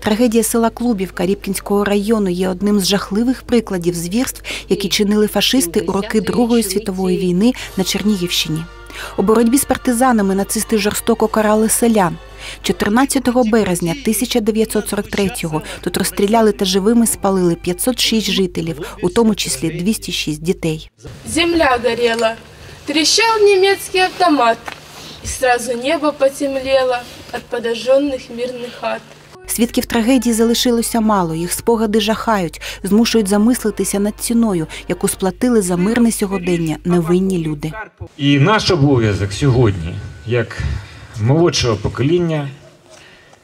Трагедія села Клубівка Рібкінського району є одним з жахливих прикладів звірств, які чинили фашисти у роки Другої світової війни на Чернігівщині. У боротьбі з партизанами нацисти жорстоко карали селян. 14 березня 1943-го тут розстріляли та живими спалили 506 жителів, у тому числі 206 дітей. Земля горела, трещал немецкий автомат, и сразу небо потемнело от подожженных мирных хат. Свідків трагедії залишилося мало. Їх спогади жахають, змушують замислитися над ціною, яку сплатили за мирне сьогодення невинні люди. І наш обов'язок сьогодні, як молодшого покоління,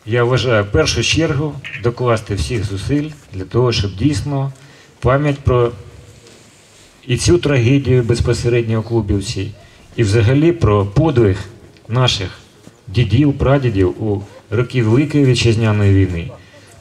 я вважаю в першу чергу докласти всіх зусиль для того, щоб дійсно пам'ять про і цю трагедію безпосередньо у Клубівці, і взагалі про подвиг наших дідів, прадідів у роки Великої вітчизняної війни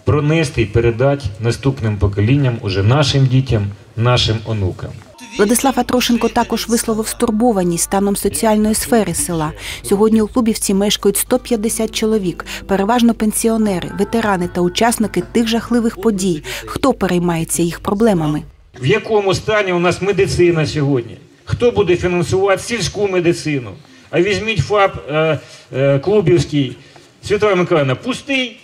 пронести і передати наступним поколінням, уже нашим дітям, нашим онукам. Владислав Атрошенко також висловив стурбованість станом соціальної сфери села. Сьогодні у Клубівці мешкають 150 чоловік, переважно пенсіонери, ветерани та учасники тих жахливих подій. Хто переймається їх проблемами? В якому стані у нас медицина сьогодні? Хто буде фінансувати сільську медицину? А візьміть ФАП е, е, Клубівський, Святоя Миколаївна, пустий,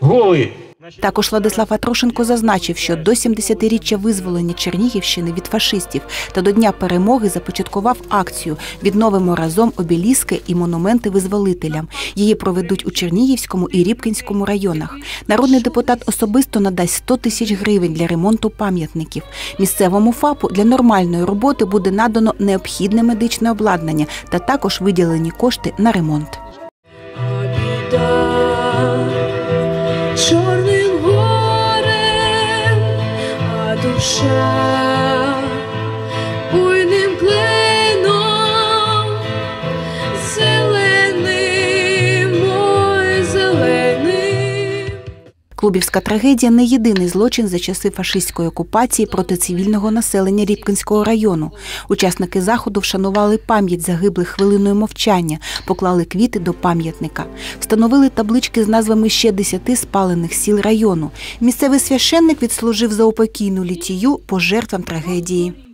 голий. Також Владислав Атрошенко зазначив, що до 70-річчя визволення Чернігівщини від фашистів та до Дня перемоги започаткував акцію Відновимо разом обеліски і монументи визволителям. Її проведуть у Чернігівському і Рібкінському районах. Народний депутат особисто надасть 100 тисяч гривень для ремонту пам'ятників. Місцевому ФАПу для нормальної роботи буде надано необхідне медичне обладнання та також виділені кошти на ремонт. А чорним горем, а душа Клубівська трагедія не єдиний злочин за часи фашистської окупації проти цивільного населення Рібкінського району. Учасники заходу вшанували пам'ять загиблих хвилиною мовчання, поклали квіти до пам'ятника, встановили таблички з назвами ще десяти спалених сіл району. Місцевий священник відслужив за упокійну літію по жертвам трагедії.